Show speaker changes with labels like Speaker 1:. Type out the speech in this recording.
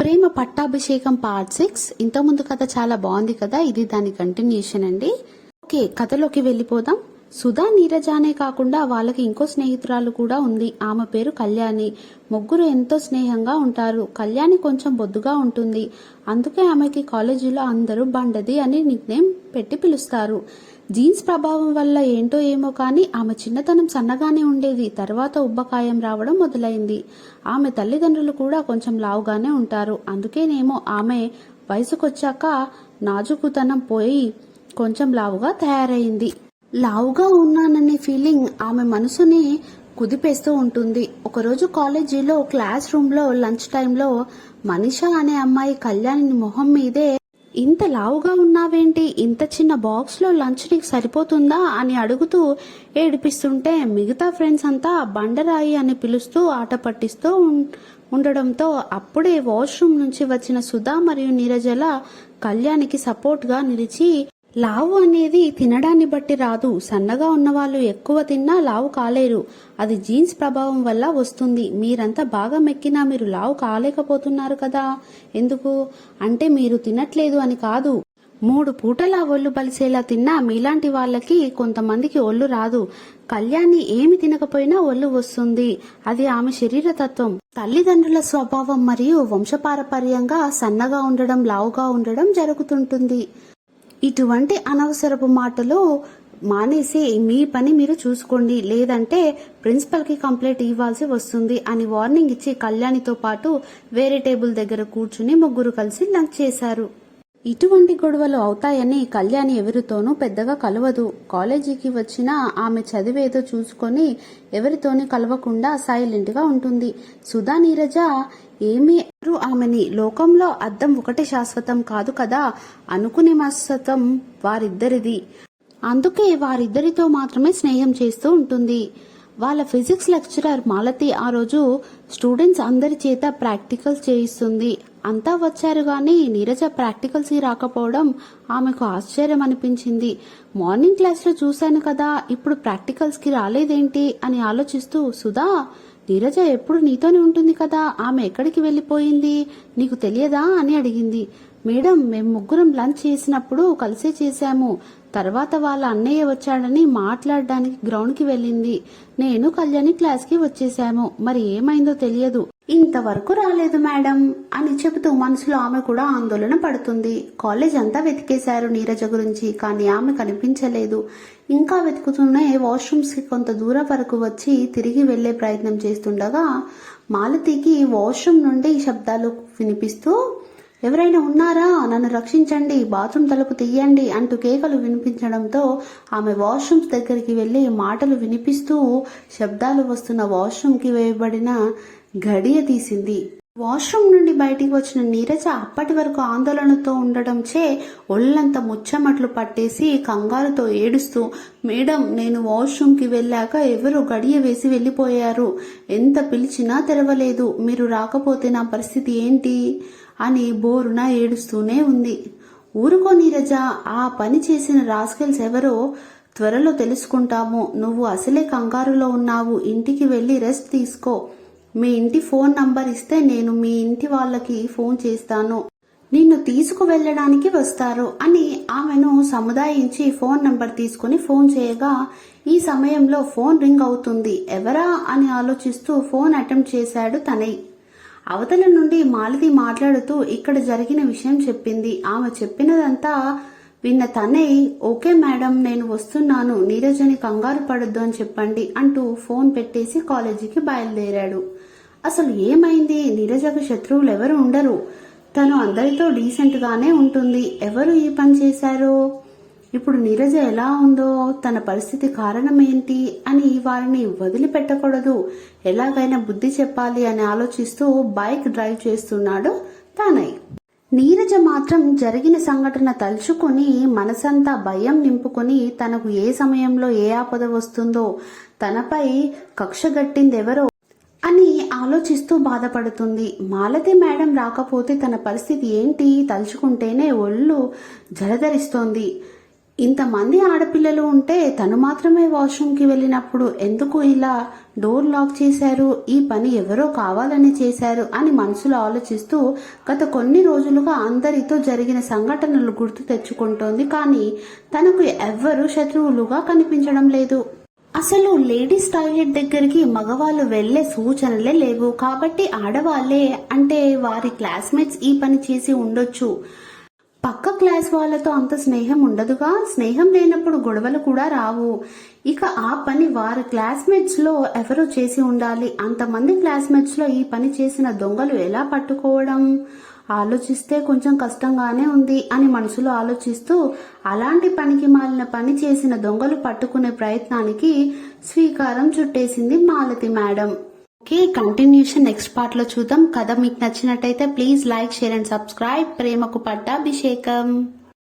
Speaker 1: ప్రేమ పట్టాభిషేకం part six. ఇంతకుముందు కథ చాలా బాగుంది కదా ఇది దాని కంటిన్యూషన్ అండి. ఓకే కథలోకి వెళ్ళిపోదాం. సుధా నీరజానే కాకుండా వాళ్ళకి ఇంకో స్నేహితురాలు కూడా ఉంది. ఆమె పేరు కళ్యాణి. ముగ్గురు ఎంతో స్నేహంగా ఉంటారు. కళ్యాణి కొంచెం బొద్దుగా ఉంటుంది. అందుకే ఆమెకి కాలేజీలో అందరూ బండది అని నిక్నేమ్ పెట్టి పిలుస్తారు. జీన్స్ ప్రభావం వల్ల ఏంటో ఏమో కానీ ఆమె చిన్నతనం సన్నగానే ఉండేది. తర్వాత ఉబ్బకాయం రావడం మొదలైంది. ఆమె తల్లిదండ్రులు కూడా కొంచెం లావుగానే ఉంటారు. అందుకేనేమో ఆమె వయసుకొచ్చాక నాజుకుతనం పోయి కొంచెం లావుగా తయారైంది. లావుగా ఉన్నాననే ఫీలింగ్ ఆమె మనసుని కుదిపేస్తూ ఉంటుంది. ఒకరోజు కాలేజీలో క్లాస్ రూమ్లో లంచ్ టైంలో మనిషా అనే అమ్మాయి కళ్యాణిని మొహం మీదే ఇంత లావుగా ఉన్నావేంటి? ఇంత చిన్న బాక్స్లో లంచ్ నీకు సరిపోతుందా? అని అడుగుతూ ఏడిపిస్తుంటే మిగతా ఫ్రెండ్స్ అంతా బండరాయి అని పిలుస్తూ ఆట పట్టిస్తూ ఉం- ఉండడంతో అప్పుడే వాష్రూమ్ నుంచి వచ్చిన సుధా మరియు నీరజల కళ్యాణికి సపోర్ట్గా నిలిచి లావు అనేది తినడాన్ని బట్టి రాదు. సన్నగా ఉన్నవాళ్ళు ఎక్కువ తిన్నా లావు కాలేరు. అది జీన్స్ ప్రభావం వల్ల వస్తుంది. మీరంతా బాగా మెక్కినా మీరు లావు కాలేకపోతున్నారు కదా? ఎందుకు? అంటే మీరు తినట్లేదు అని కాదు. మూడు పూటలా ఒళ్ళు బలిసేలా తిన్నా మీలాంటి వాళ్ళకి కొంతమందికి ఒళ్ళు రాదు. కళ్యాణి ఏమి తినకపోయినా ఒళ్ళు వస్తుంది. అది ఆమె శరీర తత్వం తల్లిదండ్రుల స్వభావం మరియు వంశపారపర్యంగా సన్నగా ఉండడం లావుగా ఉండడం జరుగుతుంటుంది. ఇటువంటి అనవసరపు మాటలు మానేసి మీ పని మీరు చూసుకోండి. లేదంటే ప్రిన్సిపల్కి కంప్లైంట్ ఇవ్వాల్సి వస్తుంది అని వార్నింగ్ ఇచ్చి కళ్యాణితో పాటు వేరే టేబుల్ దగ్గర కూర్చుని ముగ్గురు కలిసి లంచ్ చేశారు. ఇటువంటి గొడవలు అవుతాయని కళ్యాణి ఎవరితోనూ పెద్దగా కలవదు. కాలేజీకి వచ్చినా ఆమె చదివేదో చూసుకొని ఎవరితోని కలవకుండా సైలెంట్గా ఉంటుంది. సుధా నీరజ ఏమీ ఆమెని. లోకంలో అద్దం ఒకటే శాశ్వతం కాదు కదా? అనుకునే శాశ్వతం వారిద్దరిది. అందుకే వారిద్దరితో మాత్రమే స్నేహం చేస్తూ ఉంటుంది. వాళ్ళ ఫిజిక్స్ లెక్చరర్ మాలతి ఆ రోజు స్టూడెంట్స్ అందరి చేత ప్రాక్టికల్ చేయిస్తుంది. అంతా వచ్చారు కానీ నీరజ ప్రాక్టికల్స్కి రాకపోవడం ఆమెకు ఆశ్చర్యం అనిపించింది. మార్నింగ్ క్లాస్లో చూశాను కదా ఇప్పుడు ప్రాక్టికల్స్కి రాలేదేంటి అని ఆలోచిస్తూ సుధా నీరజ ఎప్పుడు నీతోనే ఉంటుంది కదా ఆమె ఎక్కడికి వెళ్ళిపోయింది నీకు తెలియదా అని అడిగింది. మేడం మేము ముగ్గురం లంచ్ చేసినప్పుడు కలిసే చేశాము. తర్వాత వాళ్ళ అన్నయ్య వచ్చాడని మాట్లాడడానికి గ్రౌండ్కి వెళ్ళింది. నేను కళ్యాణి క్లాస్కి వచ్చేసాము మరి ఏమైందో తెలియదు. ఇంతవరకు రాలేదు మేడం అని చెబుతూ మనసులో ఆమె కూడా ఆందోళన పడుతుంది. కాలేజ్ అంతా వెతికేశారు నీరజ గురించి కానీ ఆమె కనిపించలేదు. ఇంకా వెతుకుతూనే వాష్రూమ్స్కి కొంత దూరం వరకు వచ్చి తిరిగి వెళ్ళే ప్రయత్నం చేస్తుండగా మాలతికి వాష్రూమ్ నుండి శబ్దాలు వినిపిస్తూ ఎవరైనా ఉన్నారా? నన్ను రక్షించండి బాత్రూమ్ తలుపు తీయండి అంటూ కేకలు వినిపించడంతో ఆమె వాష్రూమ్స్ దగ్గరికి వెళ్ళి మాటలు వినిపిస్తూ శబ్దాలు వస్తున్న వాష్రూమ్కి వేయబడిన గడియ తీసింది. వాష్రూమ్ నుండి బయటికి వచ్చిన నీరజ అప్పటి వరకు ఆందోళనతో ఉండడంచే ఒళ్ళంతా ముచ్చమట్లు పట్టేసి కంగారుతో ఏడుస్తూ మేడం నేను వాష్రూమ్కి వెళ్ళాక ఎవరు గడియ వేసి వెళ్ళిపోయారు. ఎంత పిలిచినా తెరవలేదు. మీరు రాకపోతే నా పరిస్థితి ఏంటి అని బోరున ఏడుస్తూనే ఉంది. ఊరుకో నీరజ ఆ పని చేసిన రాస్కెల్స్ ఎవరో త్వరలో తెలుసుకుంటాము. నువ్వు అసలే కంగారులో ఉన్నావు. ఇంటికి వెళ్ళి రెస్ట్ తీసుకో. మీ ఇంటి ఫోన్ నంబర్ ఇస్తే నేను మీ ఇంటి వాళ్ళకి ఫోన్ చేస్తాను. నిన్ను తీసుకువెళ్ళడానికి వస్తారు అని ఆమెను సముదాయించి ఫోన్ నంబర్ తీసుకుని ఫోన్ చేయగా ఈ సమయంలో ఫోన్ రింగ్ అవుతుంది. ఎవరా అని ఆలోచిస్తూ ఫోన్ అటెంప్ట్ చేశాడు తనయ్ అవతల నుండి మాలతి మాట్లాడుతూ ఇక్కడ జరిగిన విషయం చెప్పింది. ఆమె చెప్పినదంతా విన్న తనయ్ ఓకే మేడం నేను వస్తున్నాను. నీరజని కంగారు పడొద్దు అని చెప్పండి అంటూ ఫోన్ పెట్టేసి కాలేజీకి బయలుదేరాడు. అసలు ఏమైంది? నీరజకు శత్రువులు ఎవరు ఉండరు. తను అందరితో డీసెంట్గానే ఉంటుంది. ఎవరు ఈ పని చేశారు? ఇప్పుడు నీరజ ఎలా ఉందో తన పరిస్థితి కారణం ఏంటి అని వారిని వదిలిపెట్టకూడదు. ఎలాగైనా బుద్ధి చెప్పాలి అని ఆలోచిస్తూ బైక్ డ్రైవ్ చేస్తున్నాడు తానయ్య నీరజ మాత్రం జరిగిన సంఘటన తలుచుకుని మనసంతా భయం నింపుకొని తనకు ఏ సమయంలో ఏ ఆపద వస్తుందో తనపై కక్ష గట్టిందెవరో అని ఆలోచిస్తూ బాధపడుతుంది. మాలతి మేడం రాకపోతే తన పరిస్థితి ఏంటి తలుచుకుంటేనే ఒళ్ళు జలధరిస్తోంది. ఇంతమంది ఆడపిల్లలు ఉంటే తను మాత్రమే వాష్రూమ్కి వెళ్ళినప్పుడు ఎందుకు ఇలా డోర్ లాక్ చేశారు? ఈ పని ఎవరో కావాలని చేశారు అని మనసులో ఆలోచిస్తూ గత కొన్ని రోజులుగా అందరితో జరిగిన సంఘటనలు గుర్తు తెచ్చుకుంటోంది. కానీ తనకు ఎవ్వరూ శత్రువులుగా కనిపించడం లేదు. అసలు లేడీస్ టాయిలెట్ దగ్గరికి మగవాళ్ళు వెళ్ళే సూచనలే లేవు. కాబట్టి ఆడవాళ్ళే అంటే వారి క్లాస్మేట్స్ ఈ పని చేసి ఉండొచ్చు. పక్క క్లాస్ వాళ్ళతో అంత స్నేహం ఉండదుగా? స్నేహం లేనప్పుడు గొడవలు కూడా రావు. ఇక ఆ పని వారి క్లాస్మేట్స్లో ఎవరో చేసి ఉండాలి? అంతమంది క్లాస్మేట్స్లో ఈ పని చేసిన దొంగలు ఎలా పట్టుకోవడం? ఆలోచిస్తే కొంచెం కష్టంగానే ఉంది అని మనసులో ఆలోచిస్తూ అలాంటి పనికి మాలిన పని చేసిన దొంగలు పట్టుకునే ప్రయత్నానికి స్వీకారం చుట్టేసింది Malathi madam. Okay continuation next పార్ట్లో చూద్దాం. కథ మీకు నచ్చినట్టయితే please like share and subscribe ప్రేమకు పట్టాభిషేకం